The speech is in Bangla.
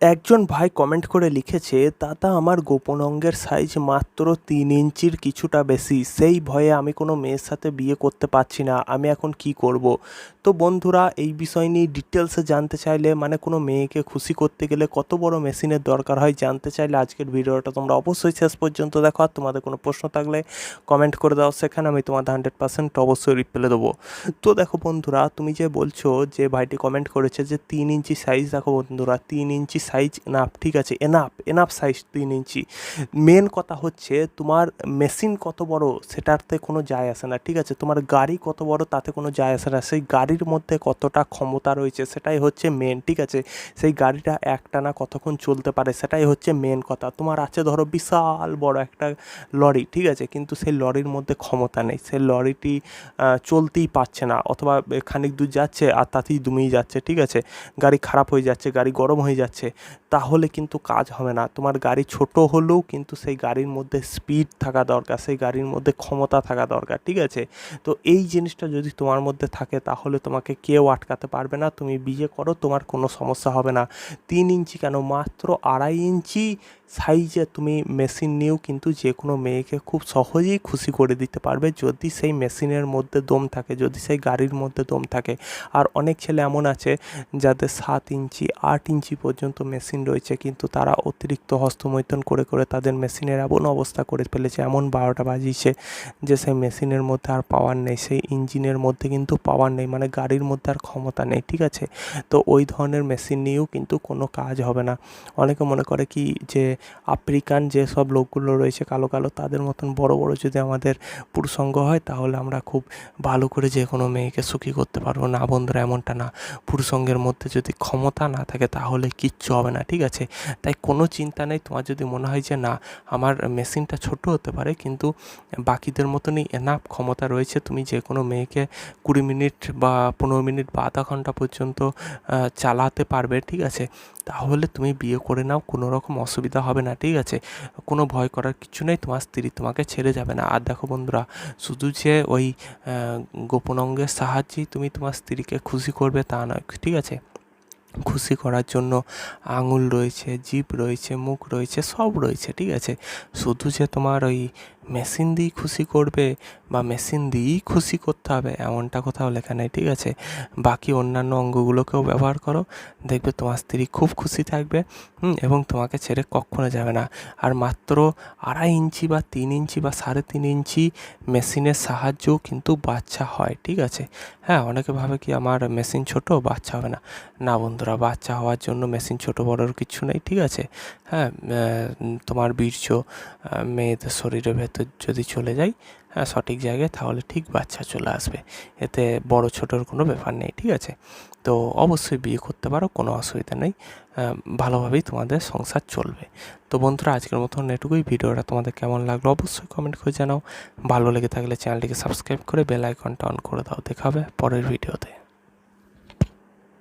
একজন ভাই কমেন্ট করে লিখেছে দাদা আমার গোপন অঙ্গের সাইজ মাত্র তিন ইঞ্চির কিছুটা বেশি। সেই ভয়ে আমি কোনো মেয়ের সাথে বিয়ে করতে পারছি না। আমি এখন কি করব? তো বন্ধুরা, এই বিষয় নিয়ে ডিটেলসে জানতে চাইলে মানে কোনো মেয়েকে খুশি করতে গেলে কত বড় মেশিনের দরকার হয় জানতে চাইলে আজকের ভিডিওটা তোমরা অবশ্যই শেষ পর্যন্ত দেখো। আর তোমাদের কোনো প্রশ্ন থাকলে কমেন্ট করে দাও, সেখানে আমি তোমাদের হান্ড্রেড পার্সেন্ট অবশ্যই রিপ্লাই দেবো। তো দেখো বন্ধুরা, তুমি যে বলছো, যে ভাইটি কমেন্ট করেছে যে তিন ইঞ্চি সাইজ দেখো বন্ধুরা, তিন ইঞ্চি সাইজ এনাফ ঠিক আছে? এনাফ এনাফ সাইজ তিন ইঞ্চি। মেন কথা হচ্ছে তোমার মেশিন কত বড় সেটাতে কোনো যায় আসে না, ঠিক আছে? তোমার গাড়ি কত বড় তাতে কোনো যায় আসে না। সেই গাড়ির মধ্যে কতটা ক্ষমতা রয়েছে সেটাই হচ্ছে মেন ঠিক আছে? সেই গাড়িটা একটানা কতক্ষণ চলতে পারে সেটাই হচ্ছে মেন কথা। তোমার আছে ধরো বিশাল বড় একটা লরি, ঠিক আছে? কিন্তু সেই লরির মধ্যে ক্ষমতা নেই। সেই লরিটি চলতেই পারছে না অথবা খানিক দূর যাচ্ছে আর তাতেই দুমিয়ে যাচ্ছে, ঠিক আছে? গাড়ি খারাপ হয়ে যাচ্ছে, গাড়ি গরম হয়ে যাচ্ছে। তাহলে কিন্তু কাজ হবে না। তোমার গাড়ি ছোট হলেও কিন্তু সেই গাড়ির মধ্যে স্পিড থাকা দরকার, সেই গাড়ির মধ্যে ক্ষমতা থাকা দরকার, ঠিক আছে? তো এই জিনিসটা যদি তোমার মধ্যে থাকে তাহলে তোমাকে কেউ আটকাতে পারবে না। তুমি বিয়ে করো, তোমার কোনো সমস্যা হবে না। তিন ইঞ্চি কেন? মাত্র আড়াই ইঞ্চি সাইজে তুমি মেশিন নিয়েও কিন্তু যে কোনো মেয়েকে খুব সহজেই খুশি করে দিতে পারবে যদি সেই মেশিনের মধ্যে দম থাকে, যদি সেই গাড়ির মধ্যে দম থাকে। আর অনেক ছেলে এমন আছে যাদের সাত ইঞ্চি, আট ইঞ্চি পর্যন্ত মেশিন রয়েছে, কিন্তু তারা অতিরিক্ত হস্তমৈথুন করে করে তাদের মেশিনের এমন অবস্থা করে ফেলেছে, এমন বারোটা বাজিয়েছে যে সেই মেশিনের মধ্যে আর পাওয়ার নেই, সেই ইঞ্জিনের মধ্যে কিন্তু পাওয়ার নেই মানে গাড়ির মধ্যে আর ক্ষমতা নেই, ঠিক আছে? তো ওই ধরনের মেশিন নিয়েও কিন্তু কোনো কাজ হবে না। অনেকে মনে করে কি যে আফ্রিকান যেসব লোকগুলো রয়েছে কালো কালো, তাদের মতন বড় বড় যদি আমাদের পুরুষঙ্গ হয়, তাহলে আমরা খুব ভালো করে যে কোনো মেয়েকে সুখী করতে পারব। না বন্ধুরা, এমনটা না। পুরুষঙ্গের মধ্যে যদি ক্ষমতা না থাকে, তাহলে কিচ্ছু হবে না, ঠিক আছে? তাই কোনো চিন্তা নেই। তোমার যদি মনে হয় যে, না, আমার মেশিনটা ছোট হতে পারে, কিন্তু বাকিদের মতনই এনাফ ক্ষমতা রয়েছে, তুমি যে কোনো মেয়েকে কুড়ি মিনিট বা পনেরো মিনিট বা আধা ঘণ্টা পর্যন্ত চালাতে পারবে, ঠিক আছে? তাহলে তুমি বিয়ে করে নাও, কোনো রকম অসুবিধা হবে না, ঠিক আছে? কোনো ভয় করার কিছু নেই, তোমার স্ত্রী তোমাকে ছেড়ে যাবে না। আর দেখো বন্ধুরা, শুধু যে ওই গোপন অঙ্গের সাহায্যেই তুমি তোমার স্ত্রীকে খুশি করবে তা নয়, ঠিক আছে? খুশি করার জন্য আঙুল রয়েছে জিপ রয়েছে, মুখ রয়েছে, সব রয়েছে, ঠিক আছে? শুধু যে তোমার ওই মেশিন দিয়েই খুশি করবে বা মেশিন দিয়েই খুশি করতে হবে, এমনটা কোথাও লেখা নেই, ঠিক আছে? বাকি অন্যান্য অঙ্গগুলোকেও ব্যবহার করো, দেখবে তোমার স্ত্রী খুব খুশি থাকবে এবং তোমাকে ছেড়ে কখনো যাবে না। আর মাত্র আড়াই ইঞ্চি বা তিন ইঞ্চি বা সাড়ে তিন ইঞ্চি মেশিনের সাহায্যেও কিন্তু বাচ্চা হয়, ঠিক আছে? হ্যাঁ অনেকে ভাবে কি আমার মেশিন ছোট, বাচ্চা হবে না। না বন্ধুরা, বাচ্চা হওয়ার জন্য মেশিন ছোট বড়োর কিছু নেই, ঠিক আছে? হ্যাঁ তোমার বীর্য মেয়েদের শরীরের ভেতর যদি চলে যায় হ্যাঁ সঠিক জায়গায় তাহলে ঠিক বাচ্চা চলে আসবে। এতে বড় ছোটোর কোনো ব্যাপার নেই, ঠিক আছে? তো অবশ্যই বিয়ে করতে পারো, কোনো অসুবিধা নেই। ভালোভাবেই তোমাদের সংসার চলবে। তো বন্ধুরা, আজকের মতন এটুকুই। ভিডিওটা তোমাদের কেমন লাগল অবশ্যই কমেন্ট করে জানাও। ভালো লেগে থাকলে চ্যানেলটিকে সাবস্ক্রাইব করে বেল আইকনটা অন করে দাও। দেখা হবে পরের ভিডিওতে।